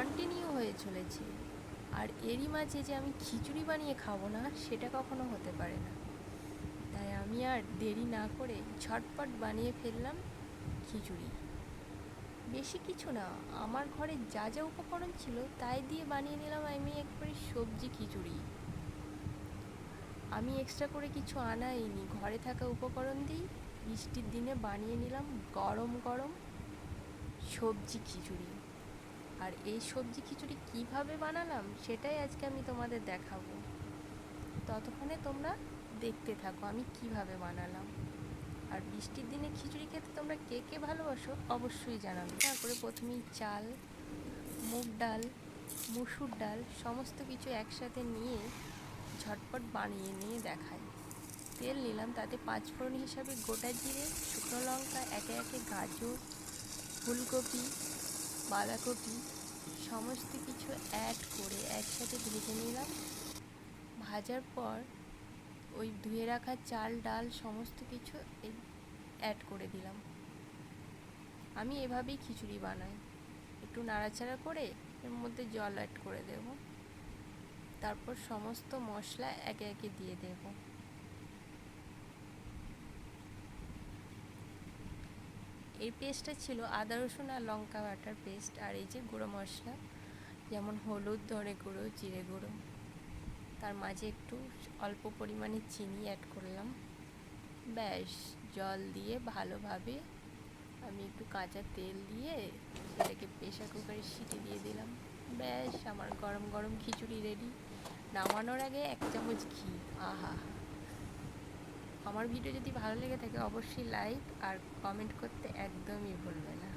Continue হয়ে চলেছে। আর এরই মাঝে যে আমি খিচুড়ি বানিয়ে খাব না, সেটা কখনো হতে পারে না। তাই আমি আর দেরি না করে ঝটপট বানিয়ে ফেললাম খিচুড়ি। বেশি কিছু না, আমার ঘরে যা যা উপকরণ ছিল তাই দিয়ে বানিয়ে নিলাম আমি একবারে সবজি খিচুড়ি। আমি এক্সট্রা করে কিছু আনাইনি, ঘরে থাকা উপকরণ দিয়েই বৃষ্টির দিনে বানিয়ে নিলাম গরম গরম সবজি খিচুড়ি। আর এই সবজি খিচুড়ি কীভাবে বানালাম, সেটাই আজকে আমি তোমাদের দেখাবো। ততক্ষণে তোমরা দেখতে থাকো আমি কীভাবে বানালাম। আর বৃষ্টির দিনে খিচুড়ি খেতে তোমরা কে কে ভালোবাসো অবশ্যই জানাবে। তারপরে প্রথমেই চাল, মুগ ডাল, মুসুর ডাল, সমস্ত কিছু একসাথে নিয়ে ঝটপট বানিয়ে নিয়ে দেখাই। তেল নিলাম, তাতে পাঁচফোড়ন হিসাবে গোটা জিরে, শুকনো লঙ্কা, একে একে গাজর, ফুলকপি বাঁধাকপি, সমস্ত কিছু অ্যাড করে একসাথে ভেজে নিলাম। ভাজার পর ওই ধুয়ে রাখা চাল, ডাল, সমস্ত কিছু অ্যাড করে দিলাম। আমি এভাবেই খিচুড়ি বানাই। একটু নাড়াচাড়া করে এর মধ্যে জল অ্যাড করে দেব। তারপর সমস্ত মশলা একে একে দিয়ে দেব। এই পেস্টটা ছিল আদা, রসুন আর লঙ্কা বাটার পেস্ট আর এই যে গুঁড়ো মশলা, যেমন হলুদ ধরে গুঁড়ো, জিরে গুঁড়ো। তার মাঝে একটু অল্প পরিমাণে চিনি অ্যাড করলাম। ব্যাস, জল দিয়ে ভালোভাবে আমি একটু কাঁচা তেল দিয়ে সেটাকে প্রেশার কুকারে সিটি দিয়ে দিলাম। ব্যাস, আমার গরম গরম খিচুড়ি রেডি নামানোর আগে এক চামচ ঘি। আহা! আমার ভিডিও যদি ভালো লেগে থাকে অবশ্যই লাইক আর কমেন্ট করতে একদমই ভুলবে না।